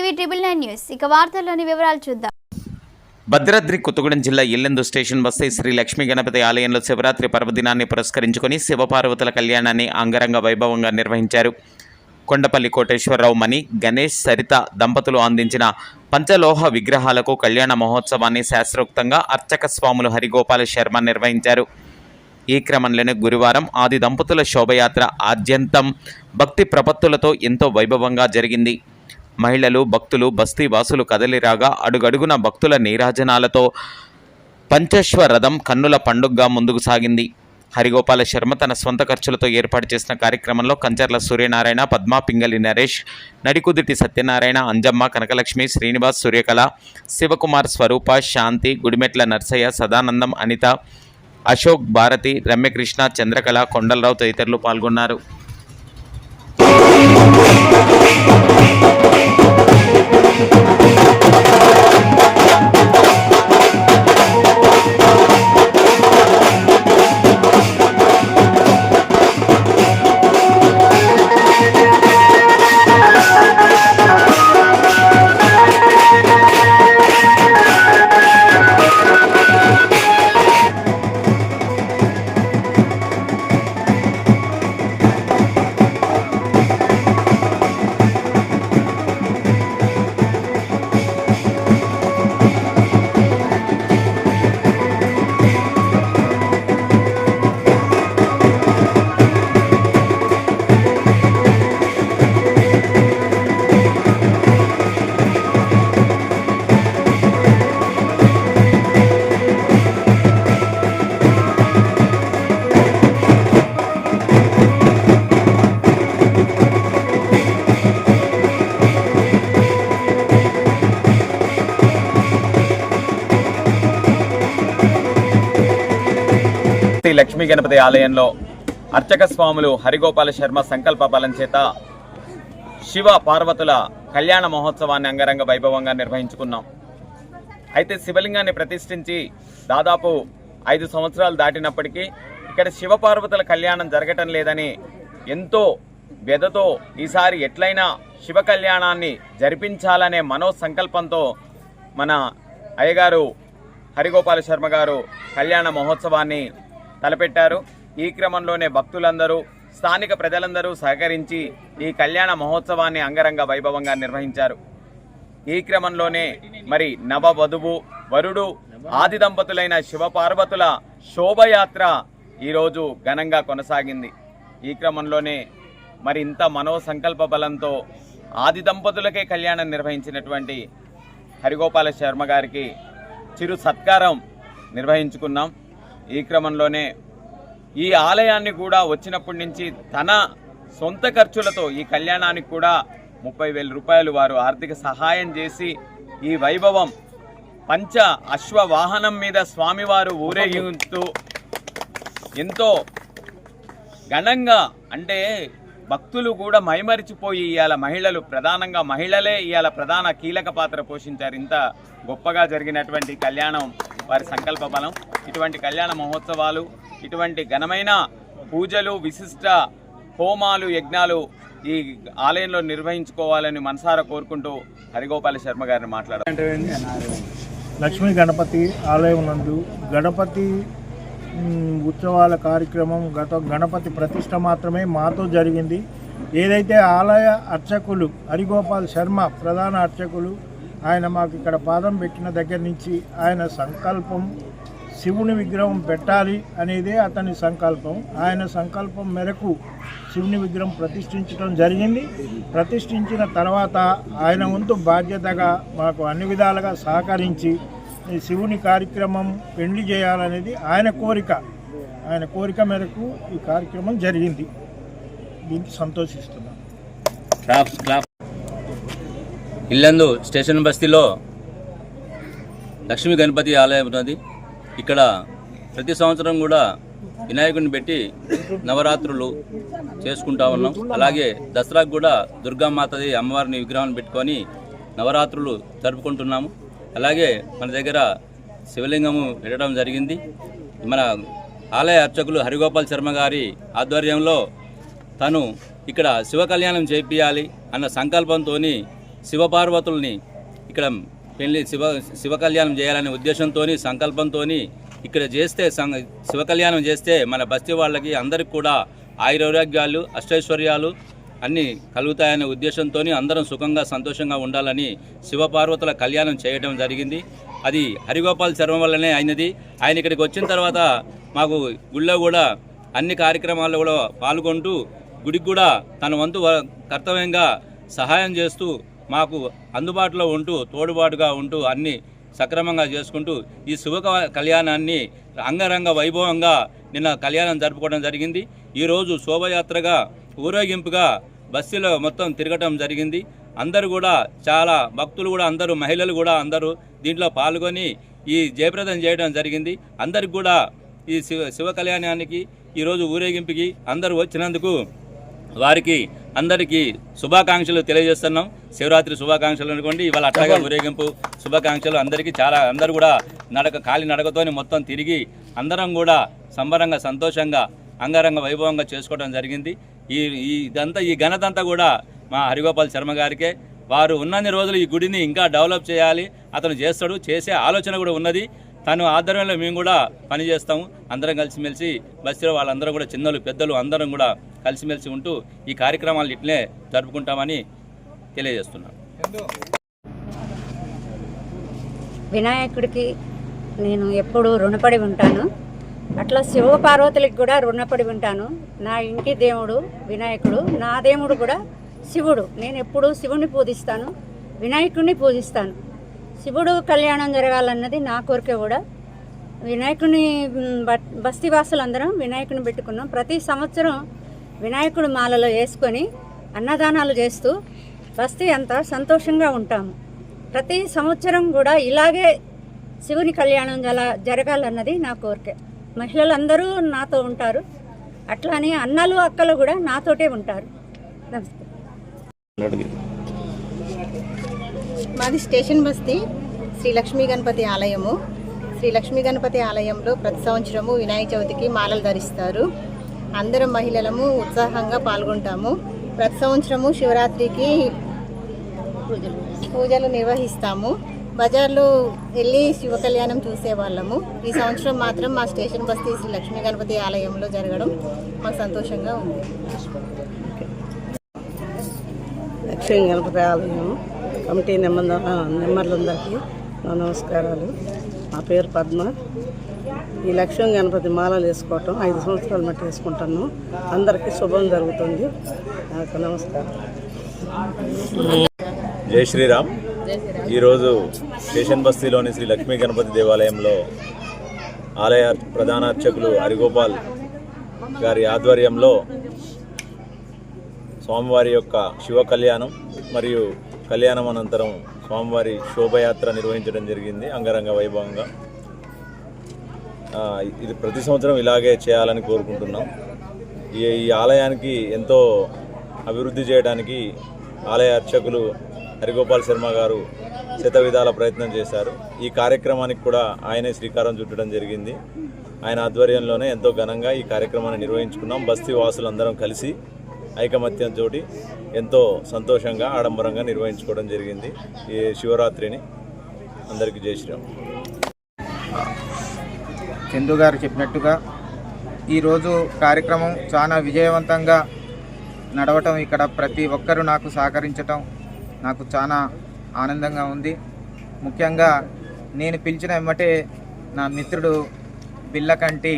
TV triple nine news. ఇక వార్తల్లోని వివరాలు చూద్దాం. భద్రాద్రి కొత్తగూడెం జిల్లా ఇల్లెందు స్టేషన్ బస్సు శ్రీ లక్ష్మీ గణపతి ఆలయంలో శివరాత్రి పర్వదినాన్ని పురస్కరించుకొని శివపార్వతుల కళ్యాణాన్ని అంగరంగ వైభవంగా నిర్వహించారు. కొండపల్లి కోటేశ్వరరావు మణి గణేష్ సరిత దంపతులు అందించిన పంచలోహ విగ్రహాలకు కళ్యాణ మహోత్సవాన్ని శాస్త్రోక్తంగా అర్చక స్వాములు హరిగోపాల శర్మ నిర్వహించారు. ఈ క్రమంలోనే గురువారం ఆది దంపతుల శోభయాత్ర ఆద్యంతం భక్తి ప్రపత్తులతో ఎంతో వైభవంగా జరిగింది. మహిళలు భక్తులు బస్తీ వాసులు కదలిరాగా అడుగడుగున భక్తుల నీరాజనాలతో పంచశ్వ రథం కన్నుల పండుగగా ముందుకు సాగింది. హరిగోపాల శర్మ తన సొంత ఖర్చులతో ఏర్పాటు చేసిన కార్యక్రమంలో కంచర్ల సూర్యనారాయణ పద్మా పింగళి నరేష్ నడికుదుటి సత్యనారాయణ అంజమ్మ కనకలక్ష్మి శ్రీనివాస్ సూర్యకళ శివకుమార్ స్వరూప శాంతి గుడిమెట్ల నర్సయ్య సదానందం అనిత అశోక్ భారతి రమ్యకృష్ణ చంద్రకళ కొండలరావు తదితరులు పాల్గొన్నారు. లక్ష్మీ గణపతి ఆలయంలో అర్చక స్వాములు హరిగోపాల శర్మ సంకల్ప బలం చేత శివ పార్వతుల కళ్యాణ మహోత్సవాన్ని అంగరంగ వైభవంగా నిర్వహించుకున్నాం. అయితే శివలింగాన్ని ప్రతిష్ఠించి దాదాపు ఐదు సంవత్సరాలు దాటినప్పటికీ ఇక్కడ శివపార్వతుల కళ్యాణం జరగటం లేదని ఎంతో వ్యధతో ఈసారి ఎట్లయినా శివ కళ్యాణాన్ని జరిపించాలనే మనో సంకల్పంతో మన అయ్యగారు హరిగోపాల శర్మ గారు కళ్యాణ మహోత్సవాన్ని తలపెట్టారు. ఈ క్రమంలోనే భక్తులందరూ స్థానిక ప్రజలందరూ సహకరించి ఈ కళ్యాణ మహోత్సవాన్ని అంగరంగ వైభవంగా నిర్వహించారు. ఈ క్రమంలోనే మరి నవ వధువు వరుడు ఆది దంపతులైన శివపార్వతుల శోభయాత్ర ఈరోజు ఘనంగా కొనసాగింది. ఈ క్రమంలోనే మరి ఇంత మనో సంకల్ప బలంతో ఆది దంపతులకే కళ్యాణం నిర్వహించినటువంటి హరిగోపాల శర్మ గారికి చిరు సత్కారం నిర్వహించుకున్నాం. ఈ క్రమంలోనే ఈ ఆలయాన్ని కూడా వచ్చినప్పటి నుంచి తన సొంత ఖర్చులతో ఈ కళ్యాణానికి కూడా ముప్పై వేల రూపాయలు వారు ఆర్థిక సహాయం చేసి ఈ వైభవం పంచ అశ్వ వాహనం మీద స్వామివారు ఊరేగిస్తూ ఎంతో ఘనంగా అంటే భక్తులు కూడా మైమరిచిపోయి ఇవాళ మహిళలు ప్రధానంగా మహిళలే ఇవాళ ప్రధాన కీలక పాత్ర పోషించారు. ఇంత గొప్పగా జరిగినటువంటి కళ్యాణం వారి సంకల్ప బలం. ఇటువంటి కళ్యాణ మహోత్సవాలు ఇటువంటి ఘనమైన పూజలు విశిష్ట హోమాలు యజ్ఞాలు ఈ ఆలయంలో నిర్వహించుకోవాలని మనసారా కోరుకుంటూ హరిగోపాల శర్మ గారిని మాట్లాడారు లక్ష్మీ గణపతి ఆలయం నందు గణపతి ఉత్సవాల కార్యక్రమం గత గణపతి ప్రతిష్ట మాత్రమే మాతో జరిగింది. ఏదైతే ఆలయ అర్చకులు హరిగోపాల్ శర్మ ప్రధాన అర్చకులు ఆయన మాకు ఇక్కడ పాదం పెట్టిన దగ్గర నుంచి ఆయన సంకల్పం శివుని విగ్రహం పెట్టాలి అనేదే అతని సంకల్పం. ఆయన సంకల్పం మేరకు శివుని విగ్రహం ప్రతిష్ఠించడం జరిగింది. ప్రతిష్ఠించిన తర్వాత ఆయన వంతు బాధ్యతగా మాకు అన్ని విధాలుగా సహకరించి శివుని కార్యక్రమం పెళ్ళి చేయాలనేది ఆయన కోరిక. ఆయన కోరిక మేరకు ఈ కార్యక్రమం జరిగింది. దీనికి సంతోషిస్తున్నాం. ఇల్లందు స్టేషన్ బస్తీలో లక్ష్మీ గణపతి ఆలయం ఉన్నది. ఇక్కడ ప్రతి సంవత్సరం కూడా వినాయకుడిని పెట్టి నవరాత్రులు చేసుకుంటా ఉన్నాం. అలాగే దసరాకు కూడా దుర్గామాతది అమ్మవారిని విగ్రహాన్ని పెట్టుకొని నవరాత్రులు జరుపుకుంటున్నాము. అలాగే మన దగ్గర శివలింగము పెట్టడం జరిగింది. మన ఆలయ అర్చకులు హరిగోపాల్ శర్మ గారి ఆధ్వర్యంలో తను ఇక్కడ శివ కళ్యాణం చేపియాలి అన్న సంకల్పంతో శివపార్వతుల్ని ఇక్కడ పెళ్ళి శివ శివ కళ్యాణం చేయాలనే ఉద్దేశంతో సంకల్పంతో ఇక్కడ చేస్తే శివ కళ్యాణం చేస్తే మన బస్తీ వాళ్ళకి అందరికి కూడా ఆయురారోగ్యాలు అష్టైశ్వర్యాలు అన్నీ కలుగుతాయనే ఉద్దేశంతో అందరం సుఖంగా సంతోషంగా ఉండాలని శివపార్వతుల కళ్యాణం చేయడం జరిగింది. అది హరిగోపాల్ శర్మ వల్లనే అయినది. ఆయన ఇక్కడికి వచ్చిన తర్వాత మాకు గుళ్ళో కూడా అన్ని కార్యక్రమాల్లో కూడా పాల్గొంటూ గుడికి కూడా తన వంతు వ- కర్తవ్యంగా సహాయం చేస్తూ మాకు అందుబాటులో ఉంటూ తోడుబాటుగా ఉంటూ అన్ని సక్రమంగా చేసుకుంటూ ఈ శుభ కళ్యాణాన్ని అంగరంగ వైభవంగా నిన్న కళ్యాణం జరుపుకోవడం జరిగింది. ఈరోజు శోభయాత్రగా ఊరేగింపుగా బస్సులో మొత్తం తిరగటం జరిగింది. అందరూ కూడా చాలా భక్తులు కూడా అందరూ మహిళలు కూడా అందరూ దీంట్లో పాల్గొని ఈ జయప్రదం చేయడం జరిగింది. అందరికి కూడా ఈ శివ శివ కళ్యాణానికి ఈరోజు ఊరేగింపుకి అందరూ వచ్చినందుకు వారికి అందరికీ శుభాకాంక్షలు తెలియజేస్తున్నాం. శివరాత్రి శుభాకాంక్షలు అనుకోండి. ఇవాళ అట్లాగే ఊరేగింపు శుభాకాంక్షలు అందరికీ చాలా అందరూ కూడా నడక కాలి నడకతోని మొత్తం తిరిగి అందరం కూడా సంబరంగా సంతోషంగా అంగరంగ వైభవంగా చేసుకోవడం జరిగింది. ఈ ఇదంతా ఈ ఘనతంతా కూడా మా హరిగోపాల్ శర్మ గారికే. వారు ఉన్నన్ని రోజులు ఈ గుడిని ఇంకా డెవలప్ చేయాలి. అతను చేస్తాడు చేసే ఆలోచన కూడా ఉన్నది. తను ఆధ్వర్యంలో మేము కూడా పనిచేస్తాము. అందరం కలిసిమెలిసి బస్సులో వాళ్ళందరూ కూడా చిన్నలు పెద్దలు అందరం కూడా కలిసిమెలిసి ఉంటూ ఈ కార్యక్రమాలు ఇట్లే జరుపుకుంటామని తెలియజేస్తున్నాను వినాయకుడికి నేను ఎప్పుడు రుణపడి ఉంటాను. అట్లా శివపార్వతులకి కూడా రుణపడి ఉంటాను. నా ఇంటి దేవుడు వినాయకుడు నా దేవుడు కూడా శివుడు. నేను ఎప్పుడు శివుని పూజిస్తాను వినాయకుడిని పూజిస్తాను. శివుడు కళ్యాణం జరగాలన్నది నా కోరిక కూడా. వినాయకుని మ్, బట్- వాసులందరం వినాయకుని పెట్టుకున్నాం. ప్రతి సంవత్సరం వినాయకుడు మాలలో వేసుకొని అన్నదానాలు చేస్తూ బస్తీ అంతా సంతోషంగా ఉంటాము. ప్రతి సంవత్సరం కూడా ఇలాగే శివుని కళ్యాణం జల జరగాలన్నది నా కోరిక. మహిళలు అందరూ నాతో ఉంటారు. అట్లానే అన్నలు అక్కలు కూడా నాతోటే ఉంటారు. నమస్తే. మాది స్టేషన్ బస్తీ శ్రీ లక్ష్మీ గణపతి ఆలయము. శ్రీ లక్ష్మీ గణపతి ఆలయంలో ప్రతి సంవత్సరము వినాయక చవితికి మాలలు ధరిస్తారు. అందరం మహిళలము ఉత్సాహంగా పాల్గొంటాము. ప్రతి సంవత్సరము శివరాత్రికి పూజలు నిర్వహిస్తాము. బజార్లో వెళ్ళి శివ కళ్యాణం చూసేవాళ్ళము. ఈ సంవత్సరం మాత్రం మా స్టేషన్ బస్తీ శ్రీ లక్ష్మీ గణపతి ఆలయంలో జరగడం మాకు సంతోషంగా ఉంది. లక్ష్మీ గణపతి ఆలయం కమిటీ నెంబర్ నెంబర్లందరికీ నా నమస్కారాలు. నా పేరు పద్మ. ఈ లక్ష్మీ గణపతి మాలలు వేసుకోవటం ఐదు సంవత్సరాలు మట్టి వేసుకుంటాను. అందరికీ శుభం జరుగుతుంది. నాకు నమస్కారం. జై శ్రీరామ్. ఈరోజు స్టేషన్ బస్తీలోని శ్రీ లక్ష్మీ గణపతి దేవాలయంలో ఆలయ ప్రధాన అర్చకులు హరిగోపాల్ గారి ఆధ్వర్యంలో స్వామివారి యొక్క శివ కళ్యాణం మరియు కళ్యాణం అనంతరం స్వామివారి శోభయాత్ర నిర్వహించడం జరిగింది అంగరంగ వైభవంగా. ఇది ప్రతి సంవత్సరం ఇలాగే చేయాలని కోరుకుంటున్నాం. ఈ ఈ ఆలయానికి ఎంతో అభివృద్ధి చేయడానికి ఆలయ అర్చకులు హరిగోపాల్ శర్మ గారు శత విధాల ప్రయత్నం చేశారు. ఈ కార్యక్రమానికి కూడా ఆయనే శ్రీకారం చుట్టడం జరిగింది. ఆయన ఆధ్వర్యంలోనే ఎంతో ఘనంగా ఈ కార్యక్రమాన్ని నిర్వహించుకున్నాం. బస్తీ వాసులందరం కలిసి ఐకమత్యంతో ఎంతో సంతోషంగా ఆడంబరంగా నిర్వహించుకోవడం జరిగింది. ఈ శివరాత్రిని అందరికీ చేసినాం చందు గారు చెప్పినట్టుగా ఈరోజు కార్యక్రమం చాలా విజయవంతంగా నడవటం ఇక్కడ ప్రతి ఒక్కరూ నాకు సహకరించటం నాకు చాలా ఆనందంగా ఉంది. ముఖ్యంగా నేను పిలిచిన వెంబటే నా మిత్రుడు బిల్లకంటి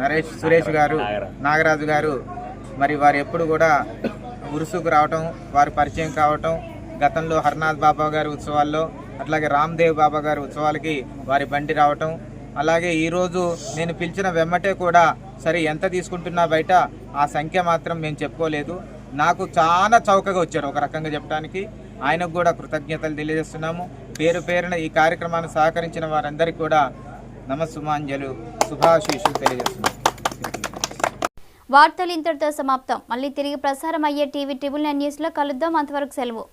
నరేష్ సురేష్ గారు నాగరాజు. గారు మరి వారు ఎప్పుడు కూడా ఉరుసుకు రావటం వారి పరిచయం కావటం గతంలో హర్నాథ్ బాబా గారి ఉత్సవాల్లో అట్లాగే రామ్దేవ్ బాబా గారి ఉత్సవాలకి వారి బండి రావటం. అలాగే ఈరోజు నేను పిలిచిన వెమ్మటే కూడా సరే ఎంత తీసుకుంటున్నా బయట? ఆ సంఖ్య మాత్రం మేము చెప్పుకోలేదు. నాకు చాలా చౌకగా వచ్చారు ఒక రకంగా చెప్పడానికి. ఆయనకు కూడా కృతజ్ఞతలు తెలియజేస్తున్నాము. పేరు పేరున ఈ కార్యక్రమాన్ని సహకరించిన వారందరికీ కూడా నమస్సుమాంజలు శుభాశీషులు తెలియజేస్తున్నాము. వార్తలు ఇంతటితో సమాప్తం. మళ్ళీ తిరిగి ప్రసారం అయ్యే టీవీ ట్రిబుల్ నైన్ న్యూస్లో కలుద్దాం. అంతవరకు సెలవు.